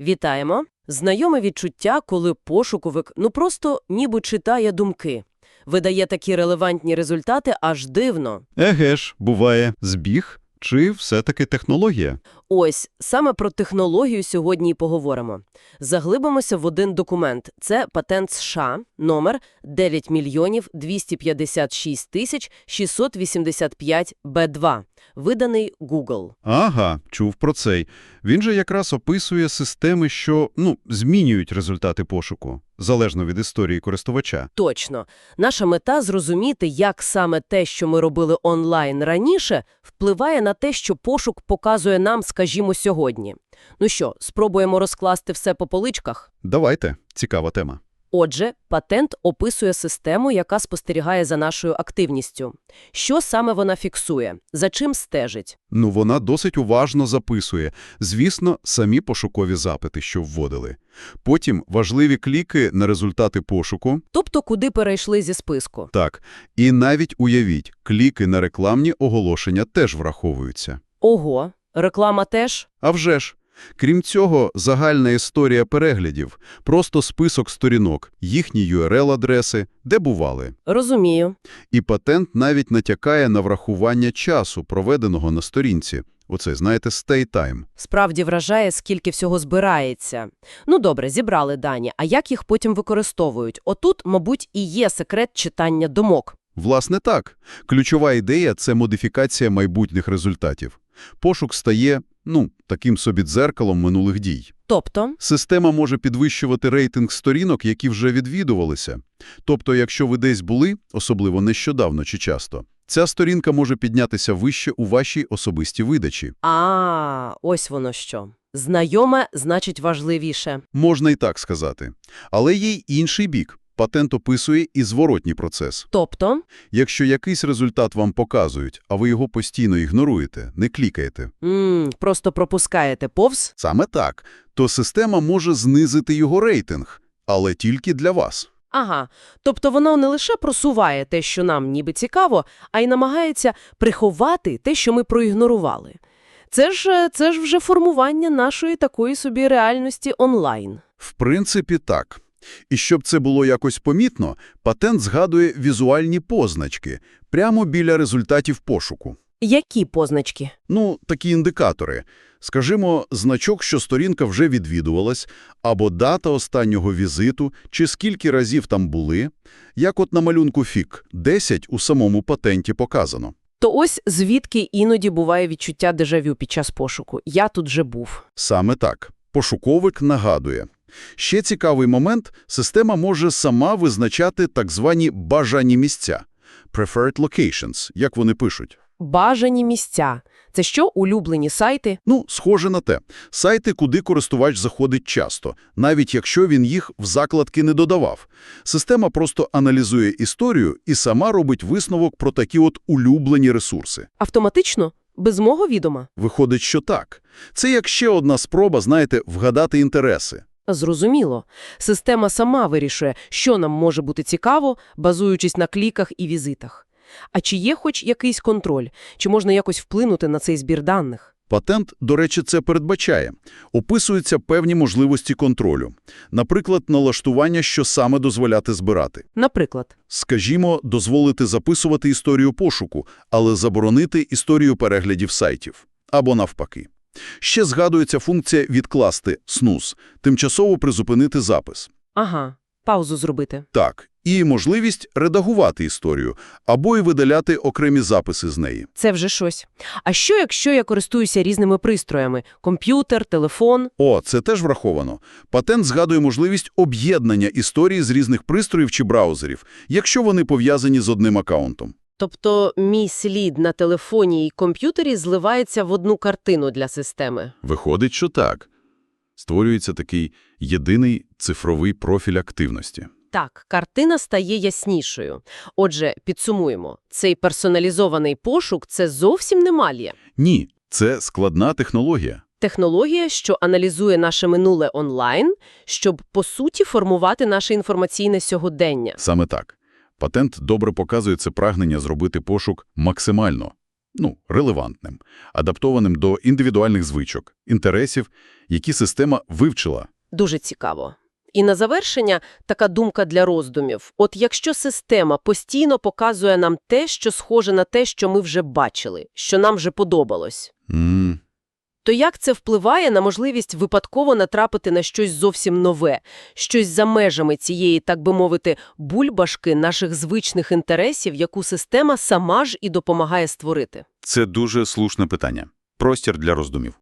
Вітаємо! Знайоме відчуття, коли пошуковик ну просто ніби читає думки. Видає такі релевантні результати аж дивно. Еге ж, буває, збіг чи все-таки технологія? Ось, саме про технологію сьогодні і поговоримо. Заглибимося в один документ. Це патент США, номер 9 мільйонів 256 тисяч 685 Б2, виданий Google. Ага, чув про цей. Він же якраз описує системи, що, ну, змінюють результати пошуку, залежно від історії користувача. Точно. Наша мета – зрозуміти, як саме те, що ми робили онлайн раніше, впливає на те, що пошук показує нам, скажімо, сьогодні. Ну що, спробуємо розкласти все по поличках? Давайте, цікава тема. Отже, патент описує систему, яка спостерігає за нашою активністю. Що саме вона фіксує? За чим стежить? Ну, вона досить уважно записує, звісно, самі пошукові запити, що вводили. Потім важливі кліки на результати пошуку. Тобто, куди перейшли зі списку? Так, і навіть уявіть, кліки на рекламні оголошення теж враховуються. Ого, реклама теж? А вже ж. Крім цього, загальна історія переглядів, просто список сторінок, їхні URL-адреси, де бували. Розумію. І патент навіть натякає на врахування часу, проведеного на сторінці. Оце, знаєте, stay time. Справді вражає, скільки всього збирається. Ну добре, зібрали дані, а як їх потім використовують? Отут, мабуть, і є секрет читання думок. Власне так. Ключова ідея – це модифікація майбутніх результатів. Пошук стає, ну, таким собі дзеркалом минулих дій. Тобто, Система може підвищувати рейтинг сторінок, які вже відвідувалися. Тобто, якщо ви десь були, особливо нещодавно чи часто, ця сторінка може піднятися вище у вашій особистій видачі. а ось воно що. Знайоме значить важливіше. Можна і так сказати. Але є й інший бік. Патент описує і зворотній процес. Тобто, Якщо якийсь результат вам показують, а ви його постійно ігноруєте, не клікаєте, м просто пропускаєте повз. саме так, то система може знизити його рейтинг, але тільки для вас. Ага, тобто воно не лише просуває те, що нам ніби цікаво, а й намагається приховати те, що ми проігнорували. Це ж, е, це ж вже формування нашої такої собі реальності онлайн. В принципі, так. І щоб це було якось помітно, патент згадує візуальні позначки прямо біля результатів пошуку. Які позначки? Ну, такі індикатори. Скажімо, значок, що сторінка вже відвідувалась, або дата останнього візиту, чи скільки разів там були. Як от на малюнку ФІК, 10 у самому патенті показано. То ось звідки іноді буває відчуття дежавю під час пошуку. Я тут же був. Саме так. Пошуковик нагадує. Ще цікавий момент – система може сама визначати так звані бажані місця – preferred locations, як вони пишуть. Бажані місця. Це що, улюблені сайти? Ну, схоже на те. Сайти, куди користувач заходить часто, навіть якщо він їх в закладки не додавав. Система просто аналізує історію і сама робить висновок про такі от улюблені ресурси. Автоматично? Без мого відома? Виходить, що так. Це як ще одна спроба, знаєте, вгадати інтереси. Зрозуміло. Система сама вирішує, що нам може бути цікаво, базуючись на кліках і візитах. А чи є хоч якийсь контроль? Чи можна якось вплинути на цей збір даних? Патент, до речі, це передбачає. Описуються певні можливості контролю. Наприклад, налаштування, що саме дозволяти збирати. Наприклад, Скажімо, дозволити записувати історію пошуку, але заборонити історію переглядів сайтів. Або навпаки. Ще згадується функція «відкласти» снус, тимчасово призупинити запис. ага, паузу зробити. Так, і можливість редагувати історію, або й видаляти окремі записи з неї. Це вже щось. А що, якщо я користуюся різними пристроями? Комп'ютер, телефон? О, це теж враховано. Патент згадує можливість об'єднання історії з різних пристроїв чи браузерів, якщо вони пов'язані з одним акаунтом. Тобто мій слід на телефоні і комп'ютері зливається в одну картину для системи. Виходить, що так. Створюється такий єдиний цифровий профіль активності. Так, картина стає яснішою. Отже, підсумуємо. Цей персоналізований пошук – це зовсім не малія. Ні, це складна технологія. Технологія, що аналізує наше минуле онлайн, щоб, по суті, формувати наше інформаційне сьогодення. Саме так. Патент добре показує це прагнення зробити пошук максимально ну, релевантним, адаптованим до індивідуальних звичок, інтересів, які система вивчила. Дуже цікаво. І на завершення така думка для роздумів. От якщо система постійно показує нам те, що схоже на те, що ми вже бачили, що нам вже подобалось, М, то як це впливає на можливість випадково натрапити на щось зовсім нове, щось за межами цієї, так би мовити, бульбашки наших звичних інтересів, яку система сама ж і допомагає створити? Це дуже слушне питання. Простір для роздумів.